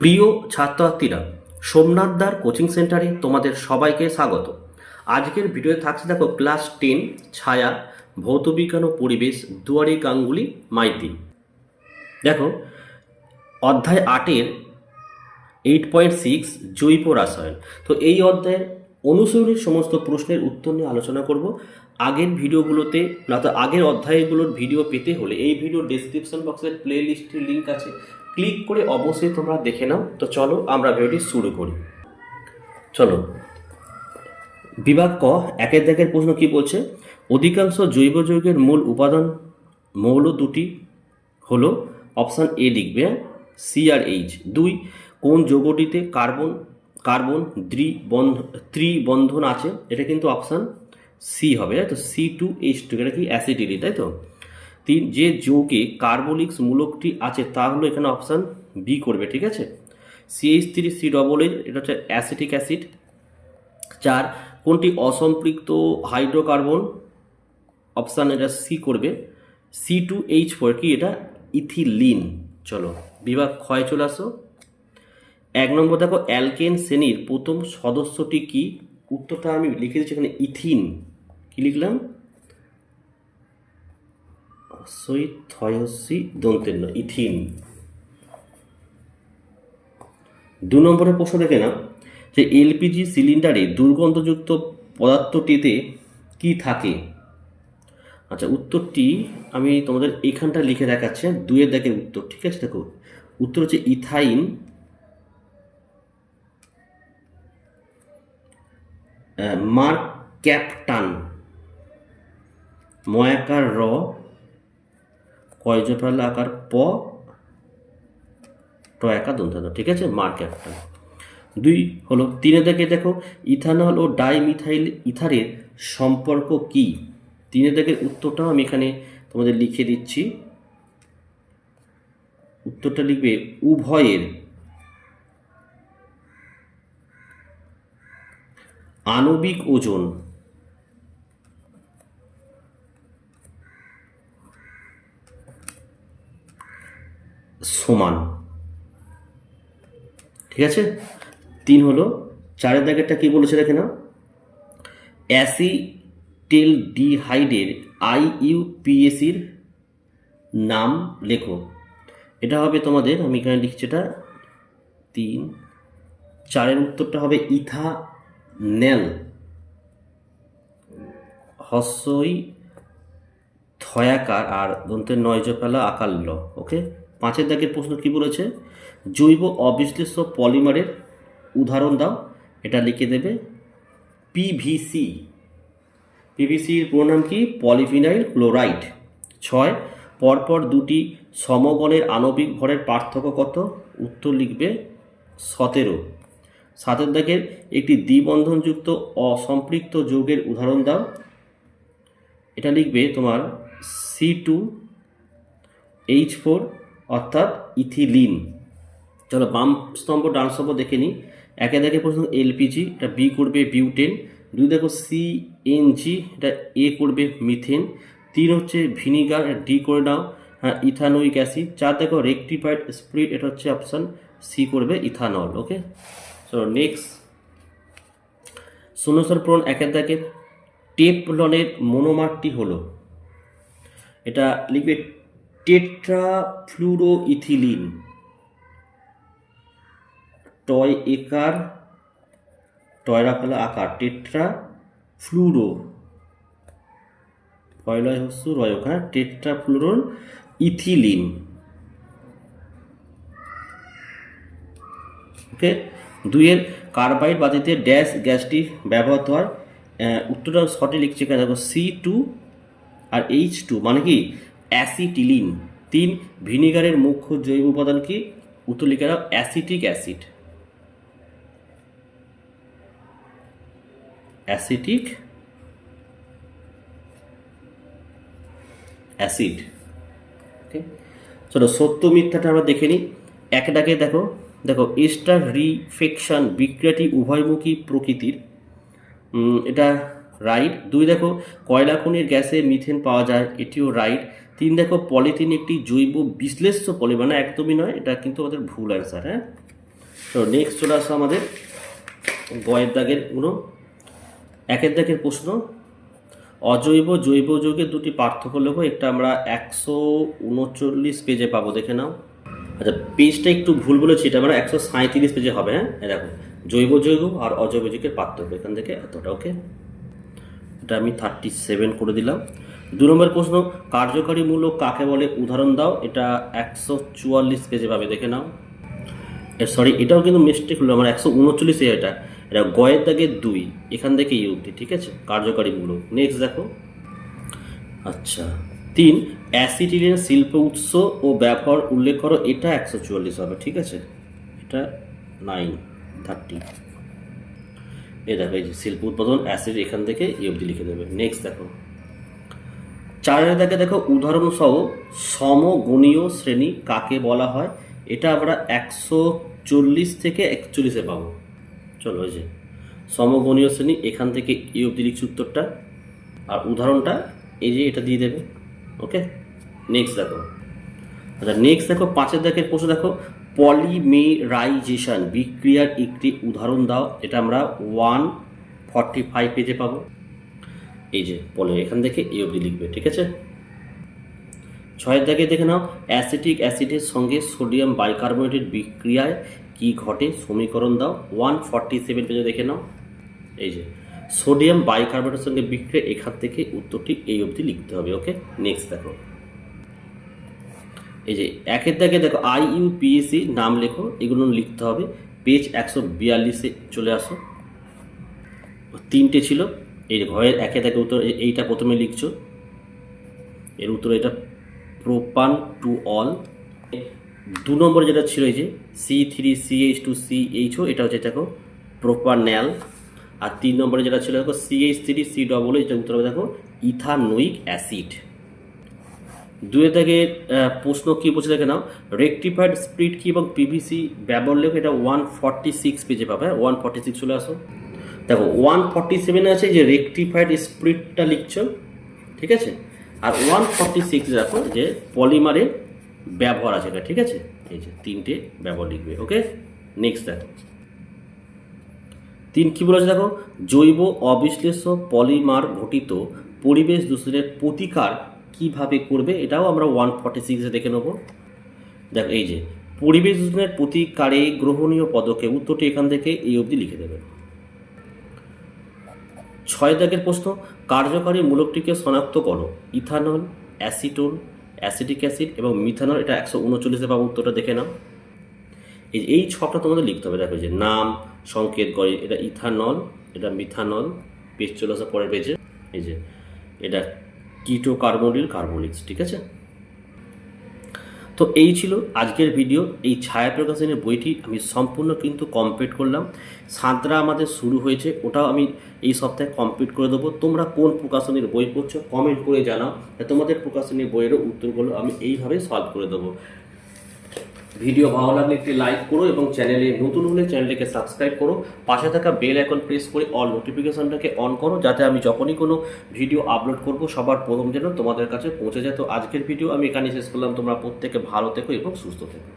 প্রিয় ছাত্রছাত্রীরা সোমনাথদার কোচিং সেন্টারে তোমাদের সবাইকে স্বাগত। আজকের ভিডিওতে থাকছে দেখো ক্লাস টেন, ছায়া, ভৌতবিজ্ঞান ও পরিবেশ, দুয়ারি গাঙ্গুলি, মাইতি। দেখো, অধ্যায় আটের এইট পয়েন্ট সিক্স জৈব রাসায়ন। তো এই অধ্যায়ের অনুসরণের সমস্ত প্রশ্নের উত্তর নিয়ে আলোচনা করব। আগের ভিডিওগুলোতে, না তো আগের অধ্যায়গুলোর ভিডিও পেতে হলে এই ভিডিও ডেসক্রিপশন বক্সের প্লে লিস্টের লিঙ্ক আছে। ক্লিক করে অবশ্যই তোমরা দেখে নাও। তো চলো আমরা ভিডিওটি শুরু করি। চলো। বিভাগ ক, একের দাগের প্রশ্ন কি বলছে? অধিকাংশ জৈব যৌগের মূল উপাদান মৌল দুটি হলো অপশান এ লিখবে সি আর এইচ দুই, কোন যৌগটিতে কার্বন কার্বন দ্বিবন্ধ, ত্রিবন্ধন আছে? এটা কিন্তু অপশান সি হবে তো? সি টু এইচ টু এটা কি অ্যাসিডিলি তাই তো? তিন, যে যৌগে কার্বলিক্স মূলকটি আছে তা হলো এখানে অপশান বি করবে, ঠিক আছে? CH three C double H এটা হচ্ছে অ্যাসিটিক অ্যাসিড চার, কোনটি অসম্পৃক্ত হাইড্রোকার্বন অপশান এটা সি করবে। সি টু এইচ ফোর কি এটা? ইথিলিন চলো, বিভাগ ক্ষয় চলে আসো। এক নম্বর দেখো অ্যালকেন শ্রেণির প্রথম সদস্যটি কি? উত্তরটা আমি লিখে দিচ্ছি এখানে ইথিন কি লিখলাম? সই থয়সি দন্তের ন ইথিন দু নম্বরের প্রশ্ন দেখে না যে এলপিজি সিলিন্ডারে দুর্গন্ধযুক্ত পদার্থটিতে কি থাকে আচ্ছা উত্তরটি আমি তোমাদের এখানটা লিখে দেখাচ্ছি? দুয়ের দাগের উত্তর, ঠিক আছে দেখো, উত্তর হচ্ছে ইথাইন মার্ক ক্যাপটান, ময়াকার র কয়জপাল আকার প ট একা দন্ত ঠিক আছে? মার্ক ক্যাপটান দুই হলো, তিনে দেখে দেখো ইথানল ও ডাইমিথাইল ইথারের সম্পর্ক কি? তিনে দেখে উত্তরটাও আমি এখানে তোমাদের লিখে দিচ্ছি। উত্তরটা লিখবে উভয়ের আণবিক ওজন। সমান। ঠিক আছে? তিন হলো, চারের দাগেরটা কি বলেছে দেখে না অ্যাসিটেল ডিহাইডের আইইউপিএসির নাম লেখো। এটা হবে তোমাদের, আমি এখানে লিখছি এটা। তিন। চারের উত্তরটা হবে ইথানেল। হস্যই থয়াকার আর দন্তের নয় জপালা আকার ল ওকে? পাঁচের দাগের প্রশ্ন কি বলেছে? জৈব অবিশ্লেষ্য পলিমারের উদাহরণ দাও, এটা লিখে দেবে পিভিসি পিভিসির পুরো নাম কি? Polyphenyl chloride. ছয়, পরপর দুটি সমগণের আণবিক ভরের পার্থক্য কত? উত্তর লিখবে সতেরো। সাতের দাগের একটি দ্বিবন্ধনযুক্ত অসম্পৃক্ত যৌগের উদাহরণ দাও। এটা লিখবে তোমার সি টু এইচ ফোর অর্থাৎ ইথিলিন। চলো বাম স্তম্ভ, ডান স্তম্ভ দেখে নিই। একে দেখে প্রশ্ন এলপিজি, এটা বি করবে বিউটেন। দুই দেখো সি এনজি এটা এ করবে মিথেন। তিন হচ্ছে ভিনিগার ডি করে নাও। হ্যাঁ ইথানোইক অ্যাসিড। চার দেখো রেকটিফাইড স্প্রিট, এটা হচ্ছে অপশান সি করবে ইথানল, ওকে? চলো নেক্সট শূন্যস্তর পূরণ একের দেখে। টেপলনের মনোমারটি হলো। এটা লিখবে টেট্রাফ্লুরোইথিলিন। টয় একার টয়রা আকার টেট্রা ফ্লুরো পয়লয় হস্য রয় ওখানে টেট্রা ফ্লুরোন ইথিলিন। ওকে, দুইয়ের কার্বাইড বাতিতে ড্যাশ গ্যাসটি ব্যবহৃত হয় উত্তরটা শর্টে লিখছে কেন দেখো সি টু আর এইচ টু মানে কি? অ্যাসিটিলিন। তিন, ভিনিগারের মুখ্য জৈব উপাদান কি? উত্তর acetic acid. Acetic acid. Okay চলো, সত্য মিথ্যাটা আমরা দেখে নিই। এক ডাকে দেখো দেখো এস্টার রিফেকশন বিক্রিয়াটি উভয়মুখী প্রকৃতির। এটা রাইট। দুই দেখো, কয়লা খনির গ্যাসে মিথেন পাওয়া যায়, এটিও রাইট। তিন দেখো, পলিথিন একটি জৈব বিশ্লেষ্য পলি মানে একদমই নয়, এটা কিন্তু আমাদের ভুল অ্যান্সার হ্যাঁ? তো নেক্সট চলে আসো আমাদের গয়ের দাগেরগুলো একের দাগের প্রশ্ন, অজৈব জৈব যৌগের দুটি পার্থক্য লেখো, একটা আমরা একশো উনচল্লিশ পেজে পাবো, দেখে নাও। আচ্ছা পেজটা একটু ভুল বলেছি, এটা আমরা একশো সাঁত্রিশ পেজে হবে হ্যাঁ? দেখো, জৈব যৌগ আর অজৈব যৌগের পার্থক্য, এখান থেকে এতটা ওকে এটা আমি থার্টি সেভেন করে দিলাম। দু নম্বর প্রশ্ন কার্যকারী কাকে বলে? উদাহরণ দাও, এটা একশো চুয়াল্লিশ পেজে পাবে দেখে নাও। সরি এটাও কিন্তু মিস্টেক হলো, আমার একশো উনচল্লিশে এটা। এটা গয়ের দাগের দুই, এখান থেকে অবধি, ঠিক আছে? কার্যকারী নেক্সট দেখো। আচ্ছা তিন, অ্যাসিটিলিন শিল্প উৎস ও ব্যবহার উল্লেখ করো, এটা একশো চুয়াল্লিশ হবে, ঠিক আছে? এটা নাইন থার্টি এ দেখো এই যে শিল্প উৎপাদন অ্যাসিড এখান থেকে এই অবধি লিখে দেবে নেক্সট দেখো। চারের দেখে দেখো, উদাহরণ সহ সমগণীয় শ্রেণি কাকে বলা হয়? এটা আমরা একশো চল্লিশ থেকে একচল্লিশে পাবো। চলো এই যে, সমগণীয় শ্রেণি, এখান থেকে এই অবধি লিখছি উত্তরটা। আর উদাহরণটা এই যে এটা দিয়ে দেবে। ওকে নেক্সট দেখো। আচ্ছা নেক্সট দেখো, পাঁচের দেখে প্রশ্ন দেখো। পলিমেরাইজেশন বিক্রিয়ার একটি উদাহরণ দাও। এটা আমরা ওয়ান ফর্টি ফাইভ পেজে পাবো। এই যে পলি এখান থেকে এই অবধি লিখবে, ঠিক আছে? ছয়ের দাগে দেখে নাও, অ্যাসিটিক অ্যাসিডের সঙ্গে সোডিয়াম বাইকার্বনেটের বিক্রিয়ায় কি ঘটে? সমীকরণ দাও। ওয়ান ফর্টি সেভেন পেজে দেখে নাও। এই যে, সোডিয়াম বাইকার্বনেটের সঙ্গে বিক্রিয়া এখান থেকে উত্তরটি এই অবধি লিখতে হবে, ওকে? নেক্সট দেখো। এই যে একের দাগে দেখো আই ইউ পিএসসি নাম লেখো, এগুলো লিখতে হবে। পেজ একশো বিয়াল্লিশে চলে আসো। তিনটে ছিল। এই ঘরের একে দাগে উত্তর এইটা প্রথমে লিখছো। এর উত্তর এটা প্রোপান টু অল দু নম্বরে যেটা ছিল এই যে C three C H two C H O, এটা হচ্ছে দেখো প্রোপান্যাল আর তিন নম্বরে যেটা ছিল দেখো C H three C double এটা উত্তর হবে দেখো ইথানোইক অ্যাসিড দুয়ে থেকে প্রশ্ন কি বলছে দেখে নাও। রেকটিফাইড স্প্রিট কি এবং পিভিসি ব্যবহার লেখ এটা ওয়ান ফর্টি সিক্স পেজে পাবে। ওয়ান ফর্টি সিক্স চলে আসো। দেখো ওয়ান ফর্টি সেভেনে আছে যে রেকটিফাইড স্প্রিটটা লিখছো, ঠিক আছে? আর ওয়ান ফর্টি সিক্স দেখো যে পলিমারের ব্যবহার আছে এটা, ঠিক আছে? এই যে তিনটে ব্যবহার লিখবে, ওকে? নেক্সট দেখো। তিন কি বলেছে দেখো? জৈব অবিশ্লেষ্য পলিমার ঘটিত পরিবেশ দূষণের প্রতিকার কীভাবে করবে, এটাও আমরা ওয়ান ফর্টি সিক্সে দেখে নেব। দেখো, এই যে, পরিবেশ দূষণের প্রতিকারে গ্রহণীয় পদক্ষেপ উত্তরটি এখান থেকে এই অবধি লিখে দেবে। ছয় দাগের প্রশ্ন, কার্যকারী মূলকটিকে শনাক্ত করো। ইথানল, অ্যাসিটোন, অ্যাসিটিক অ্যাসিড এবং মিথানল, এটা একশো উনচল্লিশে পাবো উত্তরটা দেখে নাও। এই এই ছকটা তোমাদের লিখতে হবে। দেখো যে, নাম, সংকেত, গড়ে, এটা ইথানল, এটা মিথানল পেজ চলে আসা পরের পেজে এই যে, এটা কিটো কার্বনিল কার্বনিক্স ঠিক আছে? তো এই ছিল আজকের ভিডিও এই ছায়া প্রকাশনের বইটি আমি সম্পূর্ণ কিন্তু কমপ্লিট করলাম। সাঁতরা আমাদের শুরু হয়েছে, ওটাও আমি এই সপ্তাহে কমপ্লিট করে দেবো। তোমরা কোন প্রকাশনীর বই পড়ছো কমেন্ট করে জানাও। তোমাদের প্রকাশনীর বইয়েরও উত্তরগুলো আমি এইভাবে সলভ করে দেবো। ভিডিও ভালো লাগলে একটি লাইক করো এবং চ্যানেলে নতুন হলে চ্যানেলটিকে সাবস্ক্রাইব করো। পাশে থাকা বেল আইকন প্রেস করে অল নোটিফিকেশনটাকে অন করো যাতে আমি যখনই কোনো ভিডিও আপলোড করব, সবার প্রথম যেন তোমাদের কাছে পৌঁছে যায়। তো আজকের ভিডিও আমি এখানে শেষ করলাম। তোমরা প্রত্যেকে ভালো থেকো এবং সুস্থ থেকো।